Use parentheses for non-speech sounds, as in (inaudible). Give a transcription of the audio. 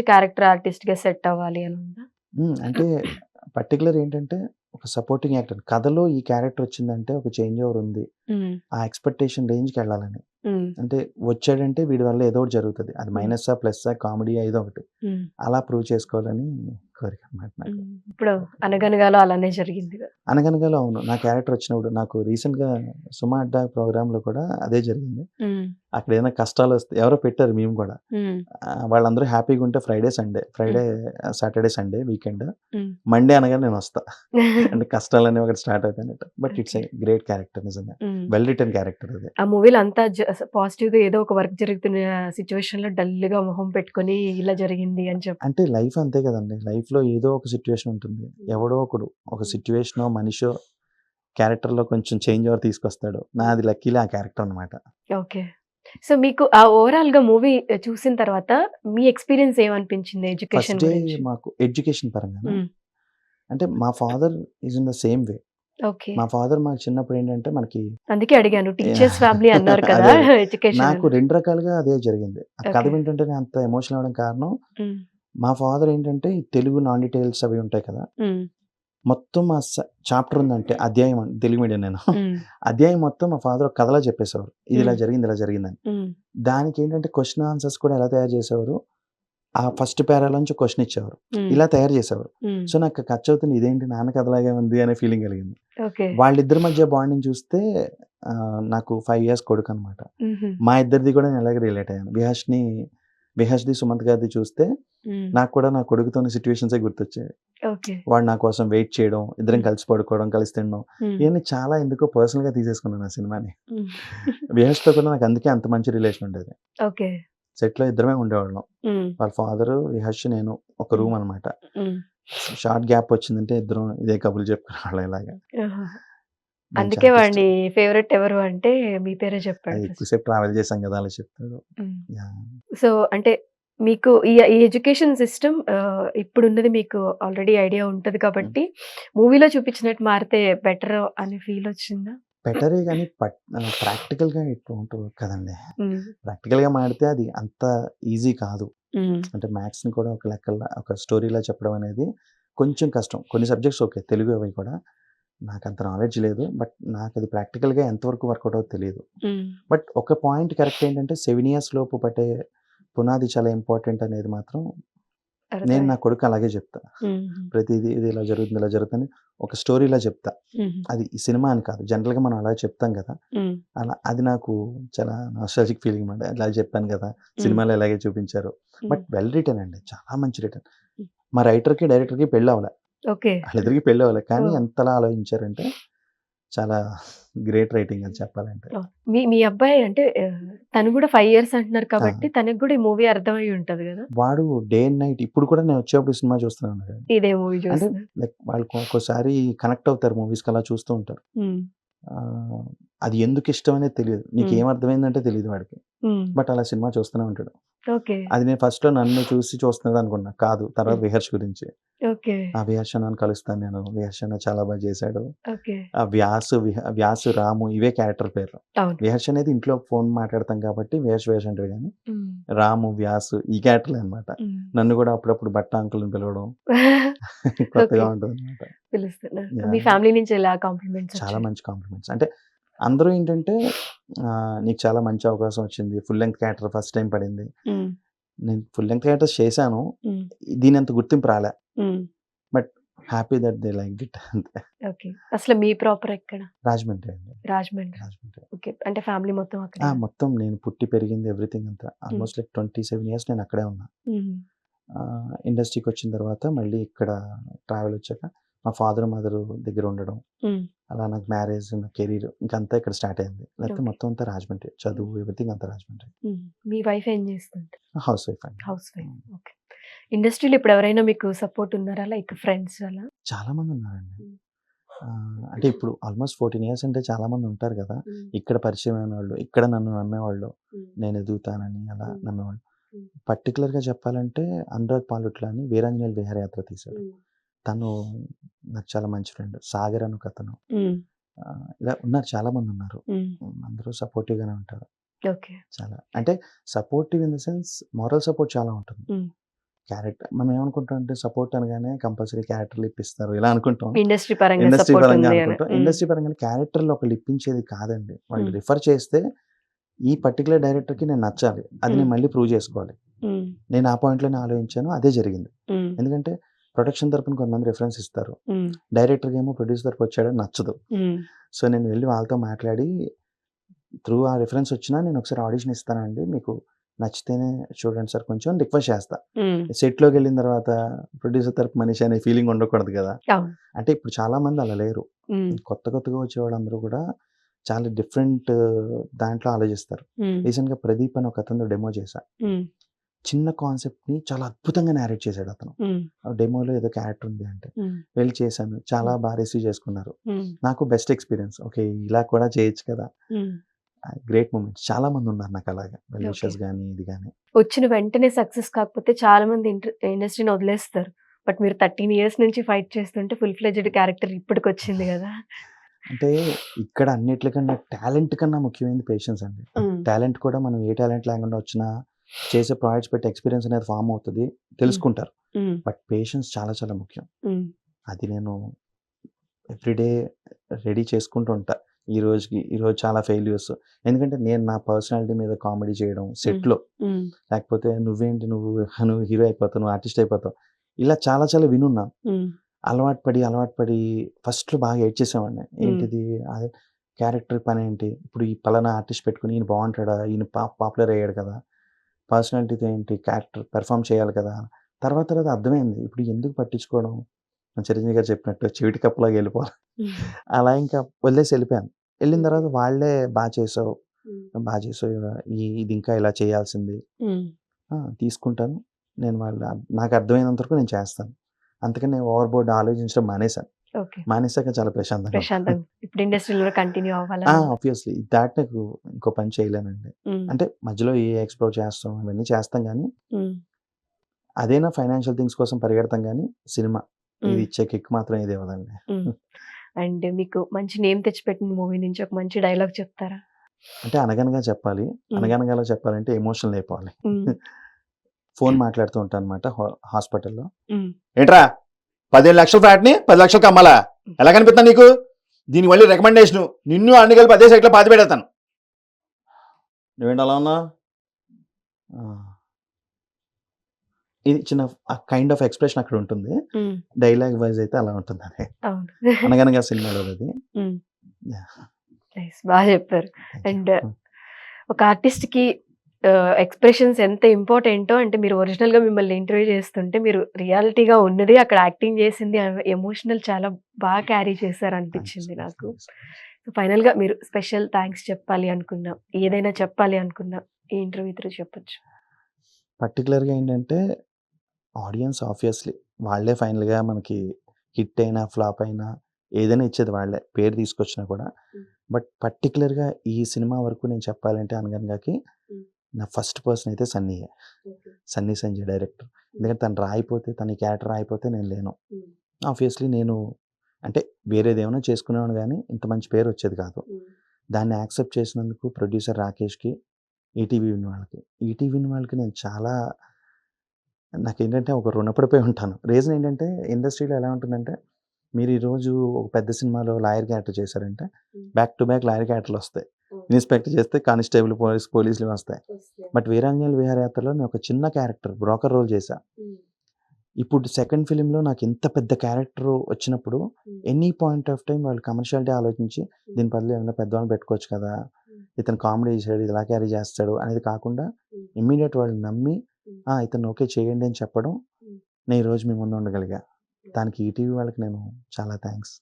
Character ఆర్టిస్ట్గా set అవ్వాలి అని ఉందా. అంటే పర్టిక్యులర్ ఏంటంటే ఒక సపోర్టింగ్ యాక్టర్. కథలో ఈ క్యారెక్టర్ వచ్చిందంటే ఒక చేంజ్ ఓవర్ ఉంది. ఆ ఎక్స్‌పెక్టేషన్ రేంజ్‌కెళ్ళాలని. అంటే వచ్చాడంటే వీడి వల్ల ఏదో ఒకటి జరుగుతది. అది హ్మ్. మైనస్సా, ప్లస్సా, కామెడీయా ఏదో ఒకటి. అలా ప్రూవ్ చేసుకోవాలని కోరిక అనమాట నాకు. ఇప్పుడు 'అనగనగాలో' అలానే జరిగింది కదా! 'అనగనగాలో' అవును. నా క్యారెక్టర్ వచ్చినప్పుడు నాకు రీసెంట్‌గా 'సుమ అడ్డా' ప్రోగ్రామ్‌లో కూడా అదే జరిగింది. అక్కడ ఏదైనా కష్టాలొస్తే ఎవరో పెట్టారు మీమ్ కూడా. వాళ్ళందరూ హ్యాపీగా ఉంటే Friday, Sunday. Friday, Saturday, Sunday weekend. Monday అనగానే నేనొస్తా. (laughs) అంటే కష్టాలనేవి ఒకటి start అవుతాయన్నట్టు. But it's. Great character నిజంగా. వెల్ రిటెన్ క్యారెక్టర్ అది. ఆ మూవీలో అంతా జ పాజిటివ్‌గా ఏదో ఒక వర్క్ జరుగుతున్న సిట్యుయేషన్‌లో డల్‌గా మొహం పెట్టుకొని ఇలా జరిగింది అని చెప్పి అంటే లైఫ్ అంతే కదండీ. లైఫ్‌లో ఏదో ఒక సిట్యుయేషన్ ఉంటుంది. ఎవడో ఒకడు ఒక హ్మ్. సిట్యుయేషనో, మనిషో క్యారెక్టర్‌లో కొంచెం చేంజ్ ఓవర్ తీసుకొస్తాడు. నాది లక్కీలీ ఆ క్యారెక్టర్ అనమాట. ఓకే. సో, మీకు ఆ ఓవరాల్‌గా మూవీ చూసిన తర్వాత మీ ఎక్స్‌పీరియన్స్ ఏమనిపించింది ఎడ్యుకేషన్? మాకు ఎడ్యుకేషన్ పరంగానా? హ్మ్. అంటే మా father is in the same way. మా ఫాదర్ మాకు చిన్నప్పుడు ఏంటంటే మనకి అందుకే అడిగాను. టీచర్స్ ఫ్యామిలీ (laughs) అన్నారు కదా! ఎడ్యుకేషన్ నాకు. 2 రకాలుగా అదే జరిగింది. ఆ కథ నేను అంత ఎమోషనల్ అవ్వడానికి కారణం. మా ఫాదర్ ఏంటంటే తెలుగు నాన్ డీటెయిల్స్ అవి ఉంటాయి కదా! మొత్తం స చాప్టర్ ఉందంటే అధ్యాయం తెలుగు మీడియం నేను. (laughs) అధ్యాయం మొత్తం మా ఫాదర్ కథలా చెప్పేసేవారు. ఇది ఇలా. జరిగింది, ఇలా జరిగిందని. దానికి ఏంటంటే క్వెషన్ ఆన్సర్స్ కూడా ఎలా తయారు చేసేవారు, ఆ ఫస్ట్ పారాలోంచి క్వెషన్ ఇచ్చేవారు. ఇలా తయారు చేసేవారు. సో, నాకు కథ చదువుతుంటే ఇదేంటి నాన్న కథలాగే ఉంది అనే ఫీలింగ్ కలిగింది. వాళ్ళిద్దరి మధ్య బాండింగ్ చూస్తే నాకు 5 ఇయర్స్ కొడుకనమాట. హుహు. మా ఇద్దరిది కూడా నేను అలాగే రిలేట్ అయ్యాను. విహాష్‌ని విహాష్‌ది, సుమంత్ గారిది చూస్తే. నాకు కూడా నా కొడుకుతోని సిట్యుయేషన్సే గుర్తొచ్చాయి. వాడు నా కోసం వెయిట్ చేయడం, ఇద్దరం. కలిసి పడుకోవడం, కలిసి తినడం. ఇవన్నీ చాలా ఎందుకో పర్సనల్‌గా తీసేసుకున్నాను ఆ సినిమాని. విహాష్‌తో కూడా నాకు అందుకే అంత మంచి రిలేషన్ ఉండేది. సెట్‌లో ఇద్దరమే ఉండేవాళ్ళం. వాళ్ళ ఫాదరు, విహాష్, నేను ఒక. రూమ్ అనమాట. షార్ట్ గ్యాప్ వచ్చిందంటే ఇద్దరం ఇదే కబుర్లు చెప్పుకునేవాళ్ళం ఇలాగా. అందుకే. వాడిని ఫేవరెట్ ఎవరు అంటే మీ పేరే చెప్పాడు. ఎక్కువసేపు ట్రావెల్ చేసాం కదా! అలా చెప్తాడు. సో, అంటే మీకు ఈ ఎడ్యుకేషన్ సిస్టమ్ ఇప్పుడున్నది మీకు ఆల్రెడీ ఐడియా ఉంటది. కాబట్టి మూవీలో చూపించినట్టు మారితే బెటర్ అనే ఫీల్ వచ్చిందా? బెటరే గానీ పట్ ప్రాక్టికల్‌గా ఇట్ వోంట్ వర్క్ కదండీ. హ్మ్. ప్రాక్టికల్‌గా మాడితే అది అంత ఈజీ కాదు. అంటే మ్యాథ్స్‌ని కూడా ఒక లెక్కల్లా ఒక స్టోరీలా చెప్పడం అనేది కొంచెం కష్టం. కొన్ని సబ్జెక్ట్స్ ఓకే. తెలుగు అవి కూడా నాకంత నాలెడ్జ్ లేదు. బట్ నాకది ప్రాక్టికల్‌గా ఎంతవరకు వర్కౌట్ అవుద్దో తెలీదు. హ్మ్. బట్ ఒక పాయింట్ కరెక్ట్ ఏంటంటే 7 ఇయర్స్ లోపు పట్టే పునాది చాలా ఇంపార్టెంట్ అనేది మాత్రం నేను నా. కొడుకు అలాగే చెప్తా. ప్రతీదీ ఇది ఇలా జరుగుతుంది, ఇలా జరుగుతుందని ఒక స్టోరీలా చెప్తా. హుహు. అది ఈ సినిమా అని కాదు. జనరల్‌గా మనం అలా చెప్తాం కదా! అలా అది నాకు చాలా నాస్టాల్జిక్ ఫీలింగ్ మాట. ఇలా చెప్పాను కదా! సినిమాలో ఇలాగే చూపించారు. బట్ వెల్ రిటెన్ అండి. చాలా మంచి. హ్మ్. మా రైటర్‌కి, డైరెక్టర్‌కి పెళ్ళవ్వలే. ఓకే. వాళ్ళిద్దరికీ పెళ్ళవ్వలే. కానీ ఓహ్! ఎంతలా ఆలోచించారంటే చాలా గ్రేట్ రైటింగ్ అది చెప్పాలంటే. మీ మీ అబ్బాయి అంటే తను కూడా 5 ఇయర్స్ అంటున్నారు! కాబట్టి తనకి కూడా ఈ మూవీ అర్థమై ఉంటది గదా! వాడు డే అండ్ నైట్ ఇప్పుడు కూడా నేను వచ్చేప్పుడు సినిమా చూస్తూనే ఉన్నాడు. ఇదే మూవీ అంటే. లైక్ వాళ్ళు ఒక్కోసారి కనెక్ట్ అవుతారు మూవీస్‌కి అలా చూస్తూ ఉంటారు. అది ఎందుకు ఇష్టం అనేది. హ్మ్. నీకేం అర్థమైందంటే తెలీదు వాడికి. బట్ అలా సినిమా చూస్తూనే ఉంటాడు. అది నేను ఫస్ట్‌లో నన్ను చూసి చూస్తున్నాడు అనుకున్నా. కాదు. తర్వాత. విహర్ష్ గురించి. ఆ విహర్ష్ అన్నని కలుస్తాను నేను. విహర్ష్ చాలా బాగా చేశాడు. ఆ వ్యాసు, వ్యాసు, రాము ఇవే క్యారెక్టర్ పేర్లు. అవును. విహర్ష్ అనేది ఇంట్లో ఫోన్ మాట్లాడతాం కాబట్టి విహర్ష్, విహర్ష్ అంటాడు గానీ హ్మ్. రాము, వ్యాసు ఈ క్యారెక్టర్‌లే అనమాట. నన్ను కూడా అప్పుడప్పుడు బట్ట అంకుల్‌ని పిలవడం. (laughs) కొత్తగా ఎలా కాంప్లిమెంట్స్ చాలా? మంచి కాంప్లిమెంట్స్. అంటే అందరూ ఏంటంటే నీకు చాలా మంచి అవకాశం వచ్చింది. Full length character first time పడింది. నేను ఫుల్ లెంగ్త్ క్యారెక్టర్స్ చేశాను. హ్మ్. దీనంత గుర్తింపు రాలే. But happy that they liked it అంతే. ఓకే. అసలు మీ ప్రాపర్ ఎక్కడ? రాజమండ్రి అండి. రాజమండ్రి. రాజమండ్రి. ఓకే. అంటే ఫ్యామిలీ మొత్తం ఆ! అక్కడేనా? మొత్తం నేను పుట్టి పెరిగింది ఎవ్రీథింగ్ అంతా. ఆల్మోస్ట్ లైక్ 27 ఇయర్స్ నేను అక్కడే ఉన్నా. హుహు. ఆహ్, ఇండస్ట్రీకొచ్చిన తర్వాత మళ్ళీ ఇక్కడ ట్రావెల్ వచ్చాక మా ఫాదర్, మదర్ దగ్గర ఉండడం. అలా నాకు మ్యారేజ్, నా కెరీర్ ఇంకంతా ఇక్కడ స్టార్ట్ అయింది. లేకపోతే. మొత్తం అంతా రాజమండ్రి. చదువు ఎవ్రీథింగ్ అంతా రాజమండ్రి. మీ వైఫ్ ఏం చేస్తుంటారు? హౌస్ వైఫ్ అండి. Housewife. ఓకే. ఇండస్ట్రీలో ఇప్పుడు ఎవరైనా మీకు సపోర్ట్ ఉన్నారా? లైక్ ఫ్రెండ్స్ అలా? చాలా మంది ఉన్నారండి. అంటే ఇప్పుడు ఆల్మోస్ట్ 14 ఇయర్స్ అంటే చాలా మంది ఉంటారు కదా! ఇక్కడ పరిచయమైన వాళ్ళు, ఇక్కడ నన్ను నమ్మేవాళ్ళు. నేను ఎదుగుతానని అలా. నమ్మేవాళ్ళు. హ్మ్. పర్టిక్యులర్‌గా చెప్పాలంటే అనురాగ్ పాలుట్ల అని వీరాంజనేయులు విహారయాత్ర తీశాడు. తను నాకు చాలా మంచి ఫ్రెండ్. సాగర్ అని. ఆహ్, ఇలా ఉన్నారు చాలా మంది ఉన్నారు. అందరూ సపోర్టివ్‌గానే ఉంటారు. ఓకే. చాలా. అంటే supportive in the sense moral support చాలా ఉంటుంది. క్యారెక్టర్ మనం ఏమనుకుంటాం అంటే సపోర్ట్ అనగానే కంపల్సరీ క్యారెక్టర్లు ఇప్పిస్తారు ఇలా అనుకుంటాం ఇండస్ట్రీ పరంగా ఇండస్ట్రీ పరంగా అనుకుంటాం ఇండస్ట్రీ పరంగా క్యారెక్టర్లు ఒకళ్ళు ఇప్పించేది కాదండి వాళ్ళు. రిఫర్ చేస్తే ఈ పర్టికులర్ డైరెక్టర్కి నేను నచ్చాలి అది నేను. మళ్ళీ ప్రూవ్ చేసుకోవాలి నేను ఆ పాయింట్లోనే ఆలోచించాను అదే జరిగింది ఎందుకంటే ప్రొడక్షన్ తరపున కొంతమంది రిఫరెన్స్ ఇస్తారు. ఉమ్, డైరెక్టర్కి ఏమో ప్రొడ్యూసర్ తరపు వచ్చాడని నచ్చదు. సో నేను వెళ్ళి వాళ్ళతో మాట్లాడి త్రూ ఆ రిఫరెన్స్ వచ్చినా నేను ఒకసారి ఆడిషన్ ఇస్తానండి మీకు నచ్చితేనే చూడండి సార్ కొంచెం రిక్వెస్ట్ చేస్తా. సెట్లోకి వెళ్ళిన తర్వాత ప్రొడ్యూసర్ తరపు మనిషి అనే ఫీలింగ్ ఉండకూడదు కదా. అంటే ఇప్పుడు చాలా మంది అలా లేరు. కొత్త కొత్తగా వచ్చే వాళ్ళందరూ కూడా చాలా డిఫరెంట్ దాంట్లో ఆలోచిస్తారు. ఉమ్, రీసెంట్గా ప్రదీప్ అని ఒక అతను డెమో చేశా. చిన్న కాన్సెప్ట్ని చాలా అద్భుతంగా నేరేట్ చేశాడు అతను. డెమోలో ఏదో క్యారెక్టర్ ఉంది అంటే వెళ్ళి చేశాను. చాలా బాగా రిసీవ్ చేసుకున్నారు. నాకు బెస్ట్ ఎక్స్పీరియన్స్ ఓకే ఇలా కూడా చేయొచ్చు కదా. గ్రేట్ మూమెంట్స్ చాలా మంది ఉన్నారు నాకు అలాగా. Well wishes Okay. కానీ ఇది కానీ వచ్చిన వెంటనే సక్సెస్ కాకపోతే చాలా మంది ఇండస్ట్రీని వదిలేస్తారు. బట్ మీరు థర్టీన్ ఇయర్స్ నుంచి ఫైట్ చేస్తుంటే ఫుల్ ఫ్లెజ్డ్ క్యారెక్టర్ ఇప్పటికి వచ్చింది కదా. అంటే ఇక్కడ అన్నిటికన్నా టాలెంట్ కన్నా ముఖ్యమైనది పేషెన్స్ అండి. టాలెంట్ కూడా మనం ఏ టాలెంట్ లేకుండా వచ్చినా చేసే ప్రాజెక్ట్స్ పెట్టి ఎక్స్పీరియన్స్ అనేది ఫామ్ అవుతుంది. తెలుసుకుంటారు. బట్ పేషెన్స్ చాలా చాలా ముఖ్యం. అది నేను ఎవ్రీడే రెడీ చేసుకుంటూ ఉంటా. ఈ రోజుకి ఈ రోజు చాలా ఫెయిల్యూర్స్ ఎందుకంటే నేను నా పర్సనాలిటీ మీద కామెడీ చేయడం సెట్లో లేకపోతే నువ్వేంటి నువ్వు నువ్వు హీరో అయిపోతావు నువ్వు ఆర్టిస్ట్ అయిపోతావు. ఇలా చాలా చాలా వినున్నా. అలవాటు పడి అలవాటు పడి ఫస్ట్లో బాగా ఏడ్ చేసేవాడిని. ఏంటిది? అదే క్యారెక్టర్ పని ఏంటి ఇప్పుడు ఈ పలానా ఆర్టిస్ట్ పెట్టుకుని ఈయన బాగుంటాడా? ఈయన పా పాపులర్ అయ్యాడు కదా? పర్సనాలిటీతో ఏంటి? క్యారెక్టర్ పెర్ఫామ్ చేయాలి కదా. తర్వాత తర్వాత అర్థమైంది. ఇప్పుడు ఎందుకు పట్టించుకోవడం? చిరంజీవి గారు చెప్పినట్టు చెవిటి కప్పులాగా వెళ్ళిపోవాలి. (laughs) అలా ఇంకా వదిలేసి వెళ్ళిపోయాను. వెళ్ళిన తర్వాత వాళ్ళే బాగా చేసావు. బాగా చేసావు ఈ ఇది ఇంకా ఇలా చేయాల్సింది. తీసుకుంటాను. నేను వాళ్ళ నాకు అర్థమైనంత వరకు నేను చేస్తాను. అందుకని నేను ఓవర్ బోర్డ్ ఆలోచించడం మానేశాను. మానేశాక చాలా ప్రశాంతంగా ప్రశాంతంగా ఇప్పుడు ఇండస్ట్రీలో కంటిన్యూ అవ్వాలి ఆబ్వియస్లీ. దాట్ నాకు ఇంకో పని చేయలేనండి. అంటే మధ్యలో ఏ ఎక్స్ప్లోర్ చేస్తాం ఇవన్నీ చేస్తాం కానీ అదేనా ఫైనాన్షియల్ థింగ్స్ కోసం పరిగెడతాం కానీ సినిమా. ఇది ఇచ్చే కిక్ మాత్రం ఇది ఇవ్వదండి. (laughs) అండ్ మీకు మంచి నేమ్ తెచ్చిపెట్టిన మూవీ నుంచి ఒక మంచి డైలాగ్ చెప్తారా? అంటే అనగనగా చెప్పాలి. అనగనగాలో చెప్పాలంటే ఎమోషనల్ అయిపోవాలి. (laughs) ఫోన్ మాట్లాడుతూ ఉంటాను అనమాట హాస్పిటల్లో. ఏంట్రా? పదిహేను లక్షల ఫ్లాట్ని పది లక్షలకు అమ్మాలా? ఎలా కనిపిస్తా నీకు? దీని మళ్ళీ రికమెండేషన్ నిన్ను అన్ని కలిపి అదే సైట్లో పాతి పెడతాను. నువ్వేంటి అలా ఉన్నా ఇది చిన్న కైండ్ ఆఫ్ ఎక్స్ప్రెషన్ అక్కడ ఉంటుంది. డైలాగ్ వైజ్ అయితే అలా ఉంటుంది అది. అవును. అనగనగా సినిమాలో అది. బాగా చెప్పారు. And, ఒక ఆర్టిస్ట్కి ఎక్స్ప్రెషన్స్ ఎంత ఇంపార్టెంటో అంటే మీరు ఒరిజినల్గా మిమ్మల్ని ఇంటర్వ్యూ చేస్తుంటే మీరు రియాలిటీగా ఉన్నది అక్కడ యాక్టింగ్ చేసింది ఎమోషనల్ చాలా బాగా క్యారీ చేశారు అనిపించింది నాకు thanks. ఫైనల్గా మీరు స్పెషల్ థ్యాంక్స్ చెప్పాలి అనుకున్నా ఏదైనా చెప్పాలి అనుకున్నా ఈ ఇంటర్వ్యూ త్రూ చెప్పొచ్చు పర్టికులర్గా ఏంటంటే ఆడియన్స్ ఆబ్వియస్లీ వాళ్ళే ఫైనల్గా మనకి హిట్ అయినా ఫ్లాప్ అయినా ఏదైనా ఇచ్చేది వాళ్ళే పేరు తీసుకొచ్చినా కూడా. బట్ పర్టికులర్గా ఈ సినిమా వరకు నేను చెప్పాలంటే అనగనగాకి. నా ఫస్ట్ పర్సన్ అయితే సన్నీయే సన్నీ సంజయ్ డైరెక్టర్. ఎందుకంటే తను రాయిపోతే తన క్యారెక్టర్ రాయిపోతే నేను లేను. ఆబ్వియస్లీ నేను అంటే వేరేది ఏమైనా చేసుకునేవాడు కానీ ఇంత మంచి పేరు వచ్చేది కాదు. దాన్ని యాక్సెప్ట్ చేసినందుకు ప్రొడ్యూసర్ రాకేష్కి ఈటీవీ విన్ వాళ్ళకి. ఈటీవీ విన్ వాళ్ళకి నేను చాలా నాకేంటంటే ఒక రుణపడిపోయి ఉంటాను. రీజన్ ఏంటంటే ఇండస్ట్రీలో ఎలా ఉంటుందంటే మీరు ఈరోజు ఒక పెద్ద సినిమాలో లాయర్ క్యారెక్టర్ చేశారంటే. బ్యాక్ టు బ్యాక్ లాయర్ క్యారెక్టర్లు వస్తాయి. ఇన్స్పెక్టర్ చేస్తే కానిస్టేబుల్ పోలీస్ పోలీసులు వస్తాయి. బట్ వీరాంజనేయుల విహారయాత్రలో నేను ఒక చిన్న క్యారెక్టర్ బ్రోకర్ రోల్ చేశా. ఇప్పుడు సెకండ్ ఫిలింలో నాకు ఇంత పెద్ద క్యారెక్టర్ వచ్చినప్పుడు ఎనీ పాయింట్ ఆఫ్ టైం వాళ్ళు కమర్షియాలిటీ ఆలోచించి దీని బదులు ఏమైనా పెద్దవాళ్ళు పెట్టుకోవచ్చు కదా ఇతను కామెడీ చేశాడు ఇలా క్యారీ చేస్తాడు అనేది కాకుండా ఇమ్మీడియట్ వాళ్ళు నమ్మి "ఆ, ఇతను ఓకే చేయండి అని చెప్పడం నేను ఈరోజు మీ ముందు ఉండగలిగా. దానికి ఈటీవీ వాళ్ళకి నేను చాలా థ్యాంక్స్.